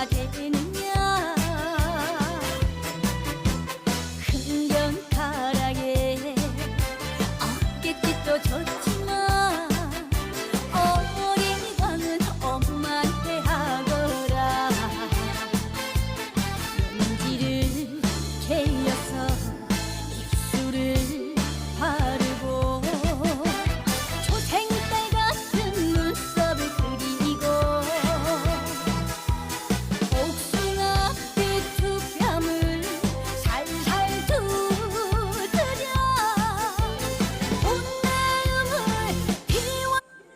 해야 되느냐? 흥변가락에 어깨짓도 젖